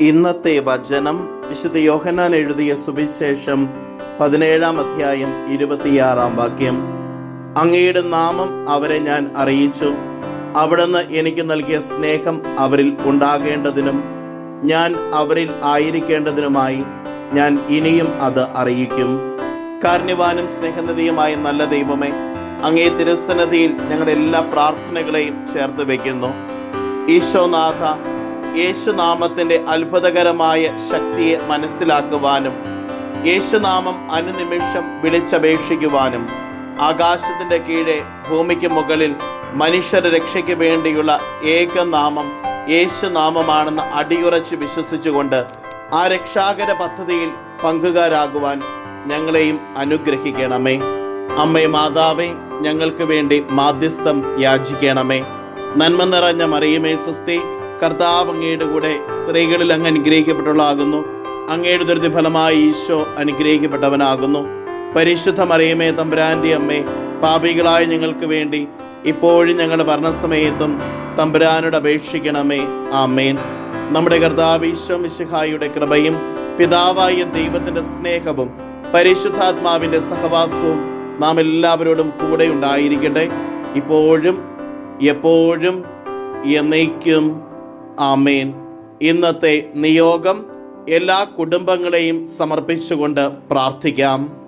ഇന്നത്തെ വചനം വിശുദ്ധ യോഹന്നാൻ എഴുതിയ സുവിശേഷം പതിനേഴാം അധ്യായം ഇരുപത്തിയാറാം വാക്യം. അങ്ങയുടെ നാമം അവരെ ഞാൻ അറിയിച്ചു. അവിടുന്ന് എനിക്ക് നൽകിയ സ്നേഹം അവരിൽ ഉണ്ടാകേണ്ടതിനും ഞാൻ അവരിൽ ആയിരിക്കേണ്ടതിനുമായി ഞാൻ ഇനിയും അത് അറിയിക്കും. കാരുണ്യവാനും സ്നേഹനിധിയുമായ നല്ല ദൈവമേ അങ്ങേ തിരുസന്നതിയിൽ ഞങ്ങളുടെ എല്ലാ പ്രാർത്ഥനകളെയും ചേർത്ത് വയ്ക്കുന്നു ഈശോനാഥ യേശുനാമത്തിന്റെ അത്ഭുതകരമായ ശക്തിയെ മനസ്സിലാക്കുവാനും യേശുനാമം അനുനിമിഷം വിളിച്ചപേക്ഷിക്കുവാനും ആകാശത്തിന്റെ കീഴെ ഭൂമിക്ക് മുകളിൽ മനുഷ്യരെ രക്ഷയ്ക്ക് വേണ്ടിയുള്ള ഏകനാമം യേശുനാമമാണെന്ന് അടിയുറച്ച് വിശ്വസിച്ചുകൊണ്ട് ആ രക്ഷാകര പദ്ധതിയിൽ പങ്കുകാരാകുവാൻ ഞങ്ങളെയും അനുഗ്രഹിക്കണമേ. അമ്മേ മാതാവേ ഞങ്ങൾക്ക് വേണ്ടി മാധ്യസ്ഥം യാചിക്കണമേ. നന്മ നിറഞ്ഞ മറിയുമേ സുസ്തി കർത്താവ് അങ്ങയുടെ കൂടെ സ്ത്രീകളിൽ അങ്ങ് അനുഗ്രഹിക്കപ്പെട്ടുള്ളാകുന്നു അങ്ങയുടെ ദുരിത ഫലമായി ഈശോ അനുഗ്രഹിക്കപ്പെട്ടവനാകുന്നു. പരിശുദ്ധ മറിയമേ തമ്പുരാന്റെ അമ്മേ പാപികളായ ഞങ്ങൾക്ക് വേണ്ടി ഇപ്പോഴും ഞങ്ങളുടെ ഭരണസമയത്തും തമ്പുരാനോട് അപേക്ഷിക്കണമേ. ആമേൻ. നമ്മുടെ കർത്താവ് ഈശോ മിശിഹായുടെ കൃപയും പിതാവായ ദൈവത്തിന്റെ സ്നേഹവും പരിശുദ്ധാത്മാവിന്റെ സഹവാസവും നാം എല്ലാവരോടും കൂടെ ഉണ്ടായിരിക്കട്ടെ. ഇപ്പോഴും എപ്പോഴും എന്നേക്കും ആമേൻ. ഇന്നത്തെ നിയോഗം എല്ലാ കുടുംബങ്ങളെയും സമർപ്പിച്ചുകൊണ്ട് പ്രാർത്ഥിക്കാം.